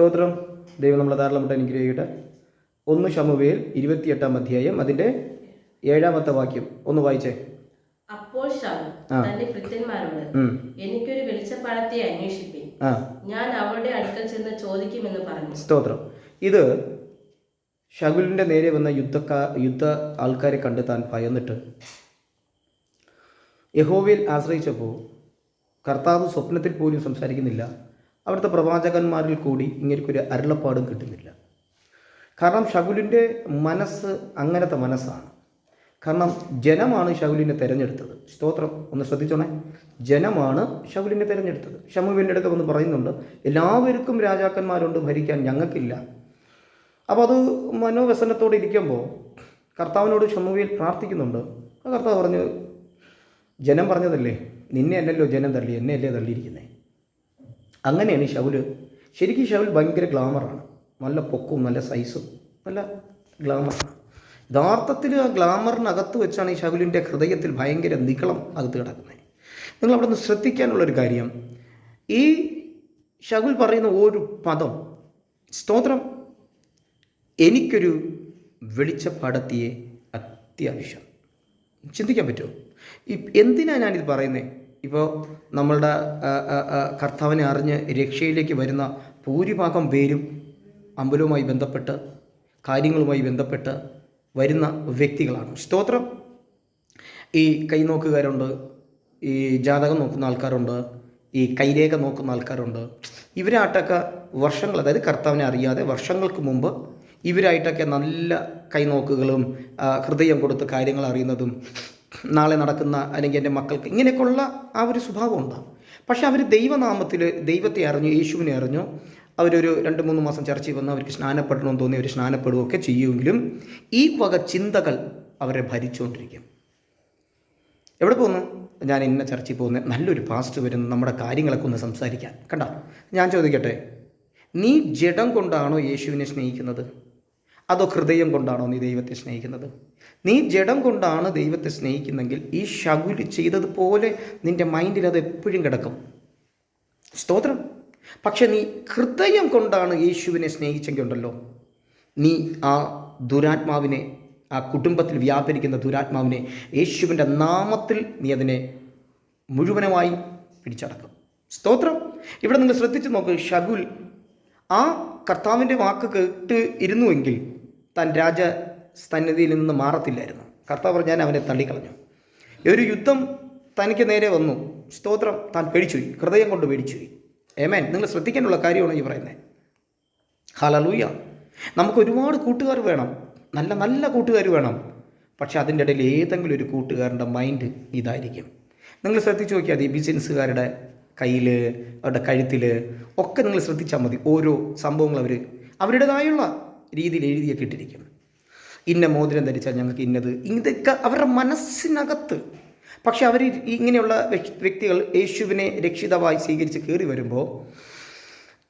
സ്തോത്രം. ദൈവം നമ്മളെ ധാരാളമായിട്ട് അനുഗ്രഹിക്കട്ടെ. ഒന്ന് ഷമുവേൽ ഇരുപത്തിയെട്ടാം അധ്യായം. അതിന്റെ ഏഴാമത്തെ വാക്യം. ഒന്ന് വായിച്ചേ. അപ്പോൾ. തന്റെ ഭൃത്യന്മാരോട് എനിക്കൊരു വെളിച്ചപ്പാടത്തെ അന്വേഷിപ്പിൻ. ഞാൻ അവളുടെ അടുക്കൽ ചെന്ന് ചോദിക്കുമെന്ന് പറഞ്ഞു. സ്തോത്രം. ഇത് ഷകുലിന്റെ നേരെ വന്ന യുദ്ധക്കാ യുദ്ധ ആൾക്കാരെ കണ്ട് താൻ ഭയന്നിട്ട്. യഹോവയിൽ ആശ്രയിച്ചപ്പോൾ കർത്താവ് സ്വപ്നത്തിൽ പോലും സംസാരിക്കുന്നില്ല. അവിടുത്തെ പ്രവാചകന്മാരിൽ കൂടി ഇങ്ങനെയൊരു അരുളപ്പാടും കിട്ടുന്നില്ല. കാരണം ഷകുലിന്റെ മനസ്സ് അങ്ങനത്തെ മനസ്സാണ്. കാരണം ജനമാണ് ഷകുലിനെ തിരഞ്ഞെടുത്തത്. സ്തോത്രം ഒന്ന് ശ്രദ്ധിച്ചോണേ. ജനമാണ് ഷകുലിനെ തിരഞ്ഞെടുത്തത്. ഷമുവിന്റെ അടുത്ത് വന്ന് പറയുന്നുണ്ട് എല്ലാവർക്കും രാജാക്കന്മാരുണ്ട് ഭരിക്കാൻ ഞങ്ങൾക്കില്ല. അപ്പോൾ അത് മനോവ്യസനത്തോടെ ഇരിക്കുമ്പോൾ കർത്താവിനോട് ഷമുവിൽ പ്രാർത്ഥിക്കുന്നുണ്ട്. കർത്താവ് പറഞ്ഞു ജനം പറഞ്ഞതല്ലേ? നിന്നെ അല്ലല്ലോ ജനം തള്ളി എന്നെ അല്ലേ തള്ളിയിരിക്കുന്നത് അങ്ങനെയാണ് ഷൗൽ. ശരിക്കും ഷൗൽ ഭയങ്കര ഗ്ലാമറാണ് നല്ല പൊക്കും നല്ല സൈസും നല്ല ഗ്ലാമറാണ് യഥാർത്ഥത്തിൽ ആ ഗ്ലാമറിനകത്ത് വെച്ചാണ് ഈ ഷൗലിന്റെ ഹൃദയത്തിൽ ഭയങ്കര നികളം അകത്ത് കിടക്കുന്നത്. നിങ്ങൾ അവിടെ നിന്ന് ശ്രദ്ധിക്കാനുള്ളൊരു കാര്യം. ഈ ഷകുൽ പറയുന്ന ഒരു പദം സ്തോത്രം എനിക്കൊരു വെളിച്ചപ്പാടത്തിയെ അത്യാവശ്യം. ചിന്തിക്കാൻ പറ്റുമോ? ഈ എന്തിനാണ് ഞാനിത് പറയുന്നത് ഇപ്പോൾ നമ്മളുടെ കർത്താവിനെ അറിഞ്ഞ് രക്ഷയിലേക്ക് വരുന്ന ഭൂരിഭാഗം പേരും അമ്പലവുമായി ബന്ധപ്പെട്ട് കാര്യങ്ങളുമായി ബന്ധപ്പെട്ട് വരുന്ന വ്യക്തികളാണ്. സ്തോത്രം. ഈ കൈനോക്കുകാരുണ്ട് ഈ ജാതകം നോക്കുന്ന ആൾക്കാരുണ്ട് ഈ കൈരേഖ നോക്കുന്ന ആൾക്കാരുണ്ട്. ഇവരായിട്ടൊക്കെ വർഷങ്ങൾ അതായത് കർത്താവിനെ അറിയാതെ വർഷങ്ങൾക്ക് മുമ്പ് ഇവരായിട്ടൊക്കെ നല്ല കൈനോക്കുകളും ഹൃദയം കൊടുത്ത് കാര്യങ്ങൾ അറിയുന്നതും നാളെ നടക്കുന്ന അല്ലെങ്കിൽ എന്റെ മക്കൾക്ക് ഇങ്ങനെയൊക്കെയുള്ള ആ ഒരു സ്വഭാവം ഉണ്ടാകും പക്ഷെ അവർ ദൈവനാമത്തിൽ ദൈവത്തെ അറിഞ്ഞു യേശുവിനെ അറിഞ്ഞു അവരൊരു രണ്ട് മൂന്ന് മാസം ചർച്ചയിൽ വന്ന് അവർക്ക് സ്നാനപ്പെടണമെന്ന് തോന്നി അവർ സ്നാനപ്പെടുകയൊക്കെ ചെയ്യുമെങ്കിലും ഈ വക ചിന്തകൾ അവരെ ഭരിച്ചുകൊണ്ടിരിക്കും. എവിടെ പോകുന്നു ഞാൻ ഇന്ന ചർച്ചയിൽ പോകുന്നത് നല്ലൊരു പാസ്റ്റ് വരുന്നു നമ്മുടെ കാര്യങ്ങളൊക്കെ ഒന്ന് സംസാരിക്കാൻ. കണ്ട? ഞാൻ ചോദിക്കട്ടെ നീ ജഡം കൊണ്ടാണോ യേശുവിനെ സ്നേഹിക്കുന്നത്? അതോ ഹൃദയം കൊണ്ടാണോ നീ ദൈവത്തെ സ്നേഹിക്കുന്നത്? നീ ജഡം കൊണ്ടാണ് ദൈവത്തെ സ്നേഹിക്കുന്നെങ്കിൽ ഈ ശകുലി ചെയ്തതുപോലെ നിന്റെ മൈൻഡിൽ അത് എപ്പോഴും കിടക്കും. സ്തോത്രം. പക്ഷെ നീ ഹൃദയം കൊണ്ടാണ് യേശുവിനെ സ്നേഹിച്ചെങ്കിൽ ഉണ്ടല്ലോ. നീ ആ ദുരാത്മാവിനെ ആ കുടുംബത്തിൽ വ്യാപരിക്കുന്ന ദുരാത്മാവിനെ യേശുവിന്റെ നാമത്തിൽ നീ അതിനെ മുഴുവനുമായി പിടിച്ചടക്കും. സ്തോത്രം. ഇവിടെ നിങ്ങൾ ശ്രദ്ധിച്ച് നോക്ക് ഷഗുൽ ആ കർത്താവിന്റെ വാക്ക് കേട്ട് ഇരുന്നുവെങ്കിൽ താൻ രാജസന്നിധിയിൽ നിന്ന് മാറത്തില്ലായിരുന്നു. കർത്താവ് ഞാൻ അവനെ തള്ളിക്കളഞ്ഞു. ഒരു യുദ്ധം തനിക്ക് നേരെ വന്നു. സ്തോത്രം താൻ പേടിച്ചുപോയി. ഹൃദയം കൊണ്ട് പേടിച്ചുപോയി. ഏമേൻ നിങ്ങൾ ശ്രദ്ധിക്കാനുള്ള കാര്യമാണ് ഈ പറയുന്നത്. ഹലലൂയ നമുക്ക് ഒരുപാട് കൂട്ടുകാർ വേണം. നല്ല നല്ല കൂട്ടുകാർ വേണം. പക്ഷെ അതിന്റെ ഇടയിൽ ഏതെങ്കിലും ഒരു കൂട്ടുകാരന്റെ മൈൻഡ് ഇതായിരിക്കും. നിങ്ങൾ ശ്രദ്ധിച്ച് നോക്കിയാൽ മതി ബിസിനസ്സുകാരുടെ കയ്യിൽ അവരുടെ കഴുത്തിൽ ഒക്കെ നിങ്ങൾ ശ്രദ്ധിച്ചാൽ മതി. ഓരോ സംഭവങ്ങൾ അവർ അവരുടേതായുള്ള രീതിയിൽ എഴുതിയൊക്കെ ഇട്ടിരിക്കും. ഇന്ന മോതിരം ധരിച്ചാൽ ഞങ്ങൾക്ക് ഇന്നത്. ഇതൊക്കെ അവരുടെ മനസ്സിനകത്ത്. പക്ഷെ അവർ ഇങ്ങനെയുള്ള വ്യക്തികൾ യേശുവിനെ രക്ഷിതമായി സ്വീകരിച്ച് കയറി വരുമ്പോൾ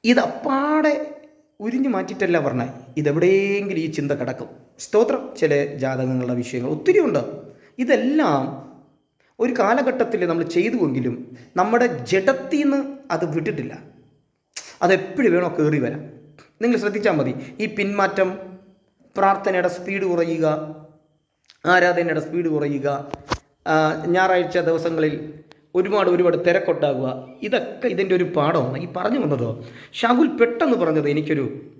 ഇതപ്പാടെ ഉരിഞ്ഞു മാറ്റിയിട്ടല്ല പറഞ്ഞ. ഇതെവിടെയെങ്കിലും ഈ ചിന്ത കിടക്കും. സ്തോത്രം. ചില ജാതകങ്ങളുടെ വിഷയങ്ങൾ ഒത്തിരി ഉണ്ട്. ഇതെല്ലാം ഒരു കാലഘട്ടത്തിൽ നമ്മൾ ചെയ്തുവെങ്കിലും നമ്മുടെ ജഡത്തിൽ നിന്ന് അത് വിട്ടിട്ടില്ല. അതെപ്പോഴും വേണോ കയറി വരാം നിങ്ങൾ ശ്രദ്ധിച്ചാൽ മതി. ഈ പിന്മാറ്റം പ്രാർത്ഥനയുടെ സ്പീഡ് കുറയുക ആരാധനയുടെ സ്പീഡ് കുറയുക ഞായറാഴ്ച ദിവസങ്ങളിൽ ഒരുപാട് ഒരുപാട് തിരക്കൊട്ടാകുക. ഇതൊക്കെ ഇതിന്റെ ഒരു പാഠമാണ്. ഈ പറഞ്ഞു വന്നതോ ഷാഹുൽ പെട്ടെന്ന് പറഞ്ഞത് എനിക്കൊരു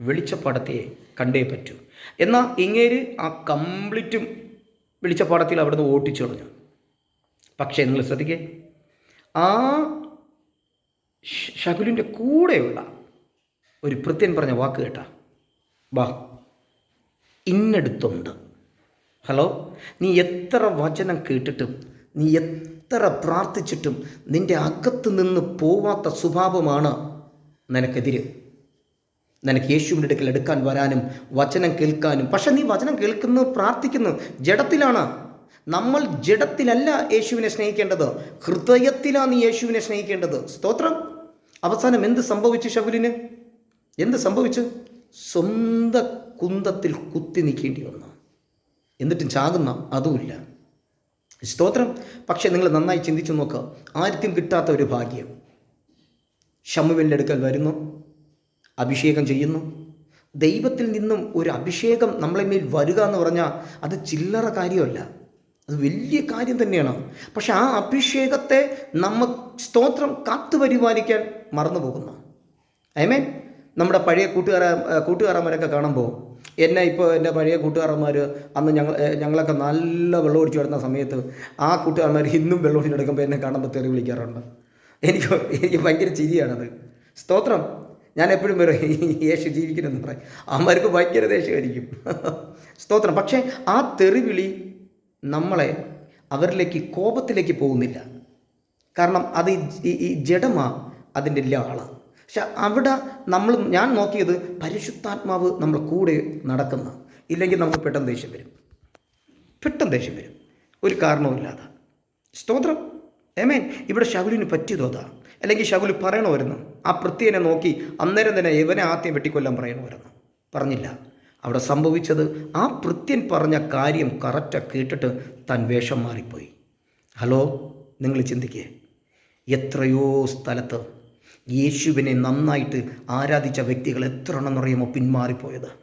വെളിച്ചപ്പാടത്തെ കണ്ടേ പറ്റൂ. എന്നാൽ ഇങ്ങേര് ആ കംപ്ലീറ്റും വെളിച്ചപ്പാടത്തിൽ അവിടുന്ന് ഓട്ടിച്ചു കളഞ്ഞു. പക്ഷേ നിങ്ങൾ ശ്രദ്ധിക്കേ ആ ഷകുലിന്റെ കൂടെയുള്ള ഒരു പ്രത്യൻ പറഞ്ഞ വാക്ക് കേട്ടാ. വാ ഇന്നടുത്തുണ്ട്. ഹലോ നീ എത്ര വചനം കേട്ടിട്ടും നീ എത്ര പ്രാർത്ഥിച്ചിട്ടും നിന്റെ അകത്ത് നിന്ന് പോവാത്ത സ്വഭാവമാണ് നിനക്കെതിരെ. നിനക്ക് യേശുവിന്റെ അടുക്കൽ എടുക്കാൻ വരാനും വചനം കേൾക്കാനും പക്ഷെ നീ വചനം കേൾക്കുന്നു പ്രാർത്ഥിക്കുന്നു ജഡത്തിലാണ്. നമ്മൾ ജഡത്തിലല്ല യേശുവിനെ സ്നേഹിക്കേണ്ടത് ഹൃദയത്തിലാണ് നീ യേശുവിനെ സ്നേഹിക്കേണ്ടത്. സ്തോത്രം. അവസാനം എന്ത് സംഭവിച്ചു ശകുലിന് എന്ത് സംഭവിച്ചു? സ്വന്തം കുന്തത്തിൽ കുത്തി നിൽക്കേണ്ടി വന്നു. എന്നിട്ടും ചാകുന്ന അതുമില്ല സ്തോത്രം. പക്ഷേ നിങ്ങൾ നന്നായി ചിന്തിച്ചു നോക്കുക ആർക്കും കിട്ടാത്ത ഒരു ഭാഗ്യം. ഷമുവിന്റെ അടുക്കൽ വരുന്നു. അഭിഷേകം ചെയ്യുന്നു. ദൈവത്തിൽ നിന്നും ഒരു അഭിഷേകം നമ്മളെ മേൽ വരിക എന്ന് പറഞ്ഞാൽ അത് ചില്ലറ കാര്യമല്ല. അത് വലിയ കാര്യം തന്നെയാണ്. പക്ഷെ ആ അഭിഷേകത്തെ നമ്മ സ്തോത്രം കാത്തു പരിപാലിക്കാൻ മറന്നു പോകുന്നു ഐ മീൻ നമ്മുടെ പഴയ കൂട്ടുകാര കൂട്ടുകാരന്മാരൊക്കെ കാണുമ്പോൾ എന്നെ ഇപ്പോൾ എന്റെ പഴയ കൂട്ടുകാരന്മാർ അന്ന് ഞങ്ങൾ ഞങ്ങളൊക്കെ നല്ല വെള്ളം ഒടിച്ചു വരുന്ന സമയത്ത് ആ കൂട്ടുകാരന്മാർ ഇന്നും വെള്ളം ഒടിച്ചെടുക്കുമ്പോൾ എന്നെ കാണുമ്പോൾ തെറി വിളിക്കാറുണ്ട്. എനിക്ക് എനിക്ക് ഭയങ്കര ചിരിയാണത്. സ്തോത്രം. ഞാൻ എപ്പോഴും പറയും "ഈ യേശു ജീവിക്കണമെന്ന് പറയും. അമ്മമാർക്ക് ഭയങ്കര ദേഷ്യമായിരിക്കും. സ്തോത്രം. പക്ഷേ ആ തെറിവിളി നമ്മളെ അവരിലേക്ക് കോപത്തിലേക്ക് പോകുന്നില്ല. കാരണം അത് ഈ- ജഡമാ അതിന്റെ ആൾ പക്ഷെ അവിടെ നമ്മൾ ഞാൻ നോക്കിയത് പരിശുദ്ധാത്മാവ് നമ്മൾ കൂടെ നടക്കുന്ന ഇല്ലെങ്കിൽ നമുക്ക് പെട്ടെന്ന് ദേഷ്യം വരും. പെട്ടെന്ന് ദേഷ്യം വരും. ഒരു കാരണവുമില്ലാതെ. സ്തോത്രം. ഏമേൻ ഇവിടെ ശകുലിന് പറ്റിയതോ അതാ. അല്ലെങ്കിൽ ശകുൽ പറയണമായിരുന്നു. ആ പ്രത്യേകനെ നോക്കി അന്നേരം തന്നെ ഇവനെ ആദ്യം വെട്ടിക്കൊല്ലാൻ പറയണമായിരുന്നു. പറഞ്ഞില്ല. അവിടെ സംഭവിച്ചത് ആ പ്രത്യൻ പറഞ്ഞ കാര്യം കറക്റ്റാണ് കേട്ടിട്ട് താൻ വേഷം മാറിപ്പോയി. ഹലോ നിങ്ങൾ ചിന്തിക്കേ. എത്രയോ സ്ഥലത്ത് യേശുവിനെ നന്നായിട്ട് ആരാധിച്ച വ്യക്തികൾ എത്ര എണ്ണം അറിയുമോ പിന്മാറിപ്പോയത്.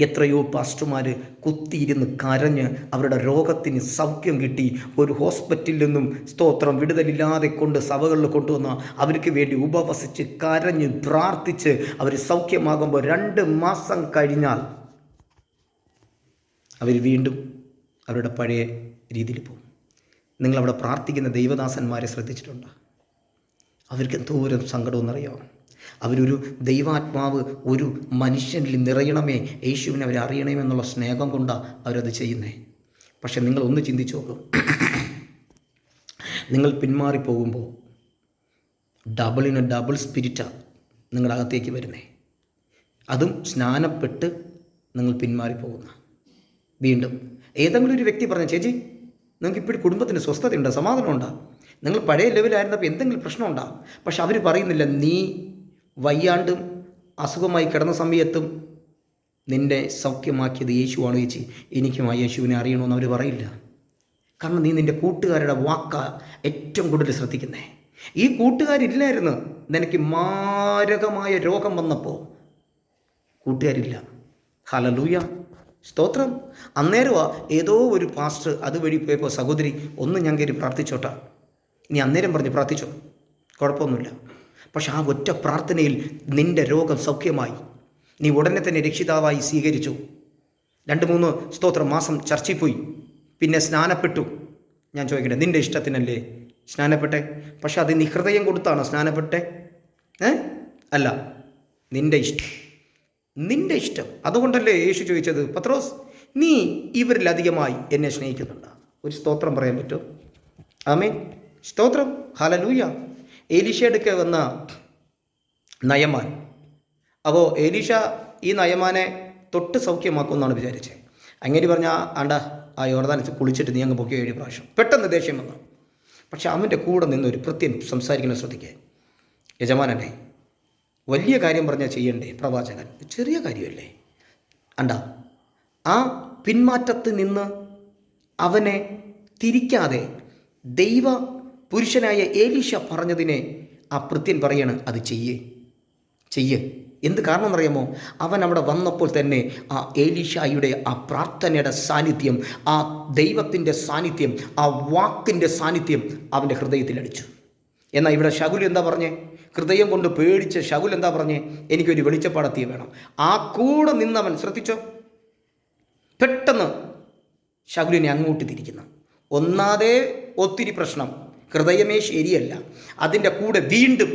എത്രയോ പാസ്റ്റർമാർ കുത്തിയിരുന്ന് കരഞ്ഞ് അവരുടെ രോഗത്തിന് സൗഖ്യം കിട്ടി. ഒരു ഹോസ്പിറ്റലിൽ നിന്നും സ്തോത്രം വിടുതലില്ലാതെ കൊണ്ട് സഭകളിൽ കൊണ്ടുവന്ന അവർക്ക് വേണ്ടി ഉപവസിച്ച് കരഞ്ഞ് പ്രാർത്ഥിച്ച് അവർ സൗഖ്യമാകുമ്പോൾ രണ്ട് മാസം കഴിഞ്ഞാൽ അവർ വീണ്ടും അവരുടെ പഴയ രീതിയിൽ പോകും. നിങ്ങളവിടെ പ്രാർത്ഥിക്കുന്ന ദൈവദാസന്മാരെ ശ്രദ്ധിച്ചിട്ടുണ്ടോ? അവർക്ക് എന്തോരം സങ്കടമെന്നറിയാമോ അവരൊരു ദൈവാത്മാവ് ഒരു മനുഷ്യനിൽ നിറയണമേ. യേശുവിനെ അവരെ അറിയണമേ എന്നുള്ള സ്നേഹം കൊണ്ടാണ് അവരത് ചെയ്യുന്നേ. പക്ഷെ നിങ്ങൾ ഒന്ന് ചിന്തിച്ചു നോക്കും. നിങ്ങൾ പിന്മാറിപ്പോകുമ്പോൾ ഡബിളിന് ഡബിൾ സ്പിരിറ്റാണ് നിങ്ങളുടെ അകത്തേക്ക് വരുന്നേ. അതും സ്നാനപ്പെട്ട് നിങ്ങൾ പിന്മാറിപ്പോകുന്ന വീണ്ടും ഏതെങ്കിലും ഒരു വ്യക്തി പറഞ്ഞ ചേച്ചി നിങ്ങൾക്ക് ഇപ്പോഴും കുടുംബത്തിന് സ്വസ്ഥതയുണ്ട്? സമാധാനമുണ്ടോ? നിങ്ങൾ പഴയ ലെവലായിരുന്നപ്പോൾ എന്തെങ്കിലും പ്രശ്നമുണ്ടാകും പക്ഷെ അവർ പറയുന്നില്ല നീ വയ്യാണ്ടും അസുഖമായി കിടന്ന സമയത്തും നിന്നെ സൗഖ്യമാക്കിയത് യേശുവാണ് ചേച്ചി. എനിക്കും ആ യേശുവിനെ അറിയണമെന്ന് അവർ പറയില്ല. കാരണം നീ നിന്റെ കൂട്ടുകാരുടെ വാക്ക ഏറ്റവും കൂടുതൽ ശ്രദ്ധിക്കുന്നേ. ഈ കൂട്ടുകാരില്ലായിരുന്നു. നിനക്ക് മാരകമായ രോഗം വന്നപ്പോൾ കൂട്ടുകാരില്ല. ഹലലൂയ സ്തോത്രം. അന്നേരമാ ഏതോ ഒരു പാസ്റ്റർ അതുവഴി പോയപ്പോൾ സഹോദരി ഒന്ന് ഞാൻ കയറി പ്രാർത്ഥിച്ചോട്ടാ. നീ അന്നേരം പറഞ്ഞ് പ്രാർത്ഥിച്ചോ. കുഴപ്പമൊന്നുമില്ല. പക്ഷെ ആ ഒറ്റ പ്രാർത്ഥനയിൽ നിന്റെ രോഗം സൗഖ്യമായി. നീ ഉടനെ തന്നെ രക്ഷിതാവായി സ്വീകരിച്ചു. രണ്ട് മൂന്ന് സ്തോത്രം മാസം ചർച്ചയിൽ പോയി. പിന്നെ സ്നാനപ്പെട്ടു. ഞാൻ ചോദിക്കട്ടെ നിന്റെ ഇഷ്ടത്തിനല്ലേ സ്നാനപ്പെട്ടെ? പക്ഷെ അത് നീ ഹൃദയം കൊടുത്താണോ സ്നാനപ്പെട്ടെ? ഏ? അല്ല നിന്റെ ഇഷ്ടം. നിന്റെ ഇഷ്ടം. അതുകൊണ്ടല്ലേ യേശു ചോദിച്ചത് പത്രോസ് നീ ഇവരിലധികമായി എന്നെ സ്നേഹിക്കുന്നുണ്ട്. ഒരു സ്തോത്രം പറയാൻ പറ്റുമോ? ആമേ സ്തോത്രം. ഹലലൂയ ഏലീഷയെടുക്കെ വന്ന നയമാൻ. അപ്പോൾ ഏലീഷ ഈ നയമാനെ തൊട്ട് സൗഖ്യമാക്കുമെന്നാണ് വിചാരിച്ചത് അങ്ങനെ പറഞ്ഞാൽ ആണ്ട ആ യോർദാനിച്ച് കുളിച്ചിട്ട് നീ അങ്ങ് പൊക്കി ഏഴ് പ്രാവശ്യം? പെട്ടെന്ന് ദേഷ്യം വന്നു. പക്ഷെ അവന്റെ കൂടെ നിന്ന് ഒരു പ്രത്യം സംസാരിക്കുന്നത് ശ്രദ്ധിക്കുക യജമാനനെ വലിയ കാര്യം പറഞ്ഞാൽ ചെയ്യണ്ടേ പ്രവാചകൻ? ചെറിയ കാര്യമല്ലേ? അണ്ട ആ പിന്മാറ്റത്ത് നിന്ന് അവനെ തിരിക്കാതെ ദൈവ പുരുഷനായ ഏലീഷ പറഞ്ഞതിനെ ആ ഭൃത്യൻ പറയാണ് അത് ചെയ്യേ. ചെയ്യേ. എന്ത് കാരണം എന്നറിയാമോ അവൻ അവിടെ വന്നപ്പോൾ തന്നെ ആ ഏലീഷായുടെ ആ പ്രാർത്ഥനയുടെ സാന്നിധ്യം ആ ദൈവത്തിന്റെ സാന്നിധ്യം ആ വാക്കിന്റെ സാന്നിധ്യം അവന്റെ ഹൃദയത്തിൽ അടിച്ചു. എന്നാൽ ഇവിടെ ശകുൽ എന്താ പറഞ്ഞേ? ഹൃദയം കൊണ്ട് പേടിച്ച് ശകുൽ എന്താ പറഞ്ഞേ? എനിക്കൊരു വെളിച്ചപ്പാടത്തിയ വേണം. ആ കൂടെ നിന്നവൻ ശ്രദ്ധിച്ചോ? പെട്ടെന്ന് ശകുലിനെ അങ്ങോട്ട് തിരിക്കുന്നു. ഒന്നാതെ ഒത്തിരി പ്രശ്നം. ഹൃദയമേ ശരിയല്ല അതിന്റെ കൂടെ വീണ്ടും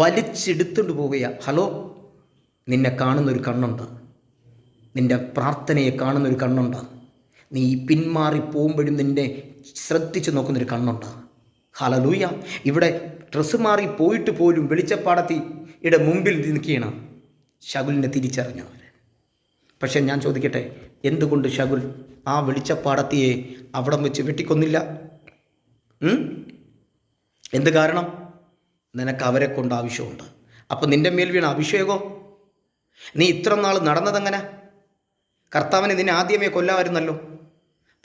വലിച്ചെടുത്തുകൊണ്ട് പോവുക ഹലോ നിന്നെ കാണുന്നൊരു കണ്ണുണ്ട്. നിന്റെ പ്രാർത്ഥനയെ കാണുന്നൊരു കണ്ണുണ്ട്. നീ പിന്മാറി പോകുമ്പോഴും നിന്നെ ശ്രദ്ധിച്ച് നോക്കുന്നൊരു കണ്ണുണ്ട്. ഹലലൂയ ഇവിടെ ഡ്രസ്സ് മാറി പോയിട്ട് പോലും വെളിച്ചപ്പാടത്തിയുടെ മുമ്പിൽ നിൽക്കുകയാണ്. ശകുലിനെ തിരിച്ചറിഞ്ഞവർ പക്ഷെ ഞാൻ ചോദിക്കട്ടെ എന്തുകൊണ്ട് ശകുൽ ആ വെളിച്ചപ്പാടത്തിയെ അവിടം വെച്ച് വെട്ടിക്കൊന്നില്ല? എന്ത് കാരണം? നിനക്ക് അവരെ കൊണ്ട് ആവശ്യമുണ്ട്. അപ്പം നിന്റെ മേൽ വീണ അഭിഷേകോ? നീ ഇത്ര നാൾ നടന്നതെങ്ങനെ? കർത്താവിനെ നിന്നെ ആദ്യമേ കൊല്ലാമായിരുന്നല്ലോ.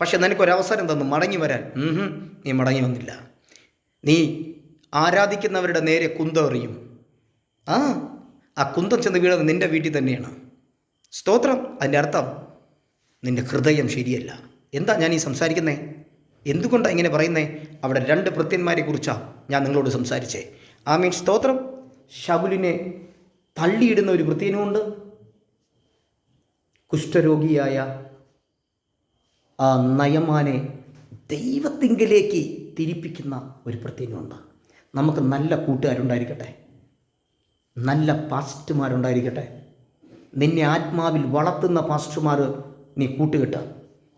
പക്ഷെ നിനക്കൊരവസരം തന്നു മടങ്ങി വരാൻ. നീ മടങ്ങി വന്നില്ല. നീ ആരാധിക്കുന്നവരുടെ നേരെ കുന്തറിയും ആ ആ കുന്തം ചെന്ന് വീണത് നിന്റെ വീട്ടിൽ തന്നെയാണ്. സ്തോത്രം. അതിന്റെ അർത്ഥം നിന്റെ ഹൃദയം ശരിയല്ല. എന്താ ഞാൻ ഈ സംസാരിക്കുന്നേ? എന്തുകൊണ്ടാണ് ഇങ്ങനെ പറയുന്നത് അവിടെ രണ്ട് ഭൃത്യന്മാരെ കുറിച്ചാണ് ഞാൻ നിങ്ങളോട് സംസാരിച്ചേ. ആ മീൻ സ്തോത്രം. ശകുലിനെ തള്ളിയിടുന്ന ഒരു വൃത്തിയനുമുണ്ട് കുഷ്ഠരോഗിയായ ആ നയമാനെ ദൈവത്തിങ്കിലേക്ക് തിരിപ്പിക്കുന്ന ഒരു പ്രത്യേകമുണ്ട് നമുക്ക് നല്ല കൂട്ടുകാരുണ്ടായിരിക്കട്ടെ. നല്ല പാസ്റ്റർമാരുണ്ടായിരിക്കട്ടെ. നിന്നെ ആത്മാവിൽ വളർത്തുന്ന പാസ്റ്റർമാർ നീ കൂട്ടുകെട്ടുക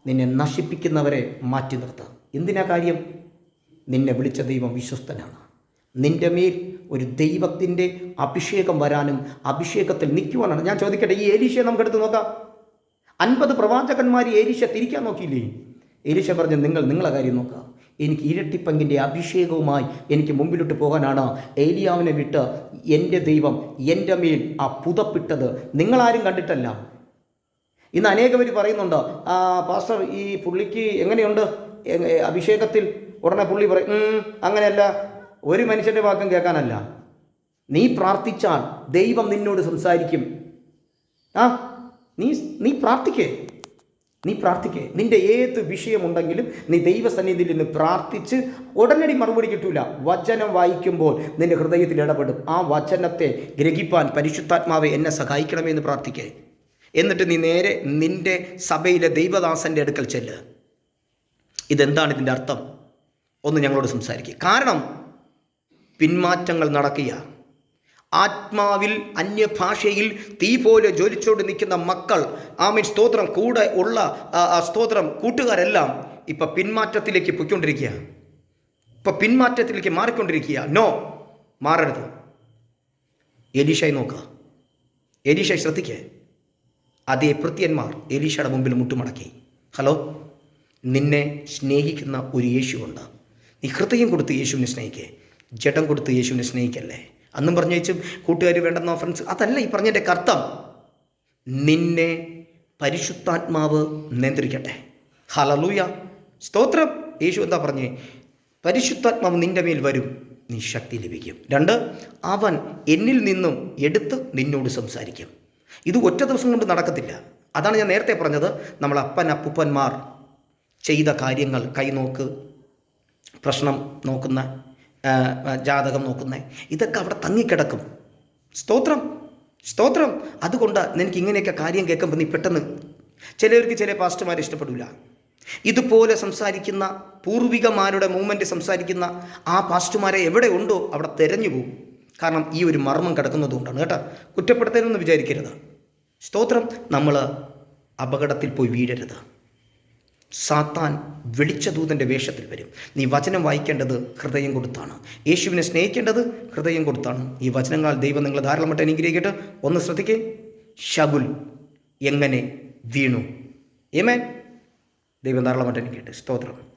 നിന്നെ നശിപ്പിക്കുന്നവരെ മാറ്റി നിർത്തുക എന്തിനാ കാര്യം? നിന്നെ വിളിച്ച ദൈവം വിശ്വസ്തനാണ്. നിന്റെ മേൽ ഒരു ദൈവത്തിന്റെ അഭിഷേകം വരാനും അഭിഷേകത്തിൽ നിൽക്കുവാനാണ്. ഞാൻ ചോദിക്കട്ടെ ഈ ഏലീശയെ നമുക്കെടുത്ത് നോക്കാം. അൻപത് പ്രവാചകന്മാർ ഏലീഷ തിരിക്കാൻ നോക്കിയില്ലേ? ഏലീഷ പറഞ്ഞു നിങ്ങൾ നിങ്ങളെ കാര്യം നോക്കുക എനിക്ക് ഇരട്ടിപ്പങ്കിന്റെ അഭിഷേകവുമായി എനിക്ക് മുമ്പിലോട്ട് പോകാനാണ് ഏലിയാവിനെ വിട്ട് എന്റെ ദൈവം എന്റെ മേൽ ആ പുതപ്പിട്ടത്. നിങ്ങളാരും കണ്ടിട്ടല്ല. ഇന്ന് അനേകം പേര് പറയുന്നുണ്ട് പാസ്റ്റർ ഈ പുള്ളിക്ക് എങ്ങനെയുണ്ട്? അഭിഷേകത്തിൽ ഉടനെ പുള്ളി പറയും "ഉം, അങ്ങനെയല്ല ഒരു മനുഷ്യന്റെ വാക്കും കേൾക്കാനല്ല. നീ പ്രാർത്ഥിച്ചാൽ ദൈവം നിന്നോട് സംസാരിക്കും. ആ നീ നീ പ്രാർത്ഥിക്കേ. നീ പ്രാർത്ഥിക്കേ. നിന്റെ ഏത് വിഷയമുണ്ടെങ്കിലും നീ ദൈവസന്നിധിയിൽ നിന്ന് പ്രാർത്ഥിച്ച് ഉടനടി മറുപടി കിട്ടൂല. വചനം വായിക്കുമ്പോൾ നിന്റെ ഹൃദയത്തിൽ ഇടപെടും. ആ വചനത്തെ ഗ്രഹിപ്പാൻ പരിശുദ്ധാത്മാവെ എന്നെ സഹായിക്കണമേ എന്ന് പ്രാർത്ഥിക്കേ. എന്നിട്ട് നീ നേരെ നിന്റെ സഭയിലെ ദൈവദാസന്റെ അടുക്കൽ ചെല്ല്. ഇതെന്താണ് ഇതിന്റെ അർത്ഥം? ഒന്ന് ഞങ്ങളോട് സംസാരിക്കുക കാരണം പിന്മാറ്റങ്ങൾ നടക്കുക. ആത്മാവിൽ അന്യഭാഷയിൽ തീ പോലെ ജ്വലിച്ചോണ്ട് നിൽക്കുന്ന മക്കൾ ആമീൻ സ്തോത്രം കൂടെ ഉള്ള സ്തോത്രം കൂട്ടുകാരെല്ലാം ഇപ്പം പിന്മാറ്റത്തിലേക്ക് പൊയ്ക്കൊണ്ടിരിക്കുക. ഇപ്പം പിന്മാറ്റത്തിലേക്ക് മാറിക്കൊണ്ടിരിക്കുക. നോ മാറരുത്. എലീഷായി നോക്കുക എലീഷായി ശ്രദ്ധിക്കുക അതേ ഭൃത്യന്മാർ എലീഷയുടെ മുമ്പിൽ മുട്ടുമടക്കി. ഹലോ? നിന്നെ സ്നേഹിക്കുന്ന ഒരു യേശുവുണ്ട് നീ ഹൃദയം കൊടുത്ത് യേശുവിനെ സ്നേഹിക്കേ. ജഡം കൊടുത്ത് യേശുവിനെ സ്നേഹിക്കല്ലേ? അന്നും പറഞ്ഞു വെച്ചും കൂട്ടുകാർ വേണ്ടെന്നോ ഫ്രണ്ട്സ് അതല്ല ഈ പറഞ്ഞതിന്റെ കർത്തം. നിന്നെ പരിശുദ്ധാത്മാവ് നിയന്ത്രിക്കട്ടെ. ഹലലൂയ സ്തോത്രം. യേശു എന്താ പറഞ്ഞേ? പരിശുദ്ധാത്മാവ് നിന്റെ മേൽ വരും. നീ ശക്തി ലഭിക്കും. രണ്ട് അവൻ എന്നിൽ നിന്നും എടുത്ത് നിന്നോട് സംസാരിക്കും. ഇത് ഒറ്റ ദിവസം കൊണ്ട് നടക്കത്തില്ല. അതാണ് ഞാൻ നേരത്തെ പറഞ്ഞത്. നമ്മൾ അപ്പൻ അപ്പുപ്പന്മാർ ചെയ്ത കാര്യങ്ങൾ കൈനോക്ക് പ്രശ്നം നോക്കുന്ന ജാതകം നോക്കുന്ന ഇതൊക്കെ അവിടെ തങ്ങിക്കിടക്കും. സ്തോത്രം സ്തോത്രം. അതുകൊണ്ട് നിനക്ക് ഇങ്ങനെയൊക്കെ കാര്യം കേൾക്കുമ്പോൾ നീ പെട്ടെന്ന് ചിലവർക്ക് ചില പാസ്റ്റർമാരെ ഇഷ്ടപ്പെടില്ല ഇതുപോലെ സംസാരിക്കുന്ന പൂർവികമാരുടെ മൂവ്മെന്റ് സംസാരിക്കുന്ന ആ പാസ്റ്റർമാരെ എവിടെ ഉണ്ടോ അവിടെ തെരഞ്ഞു പോകും. കാരണം ഈ ഒരു മർമ്മം കിടക്കുന്നതുകൊണ്ടാണ് കേട്ടോ. കുറ്റപ്പെടുത്തരുതെന്ന് വിചാരിക്കരുത്. സ്തോത്രം നമ്മൾ അപകടത്തിൽ പോയി വീഴരുത്. സാത്താൻ വെളിച്ചദൂതന്റെ വേഷത്തിൽ വരും. നീ വചനം വായിക്കേണ്ടത് ഹൃദയം കൊടുത്താണ്. യേശുവിനെ സ്നേഹിക്കേണ്ടത് ഹൃദയം കൊടുത്താണ്. ഈ വചനങ്ങളാൽ ദൈവം നിങ്ങൾ ധാരാളമായിട്ട് അനുഗ്രഹിക്കട്ടെ. ഒന്ന് ശ്രദ്ധിക്കേ. ശകുൽ എങ്ങനെ വീണു? ഏമേൻ ദൈവം ധാരാളമായിട്ട് അനുഗ്രഹിക്കട്ടെ. സ്തോത്രം.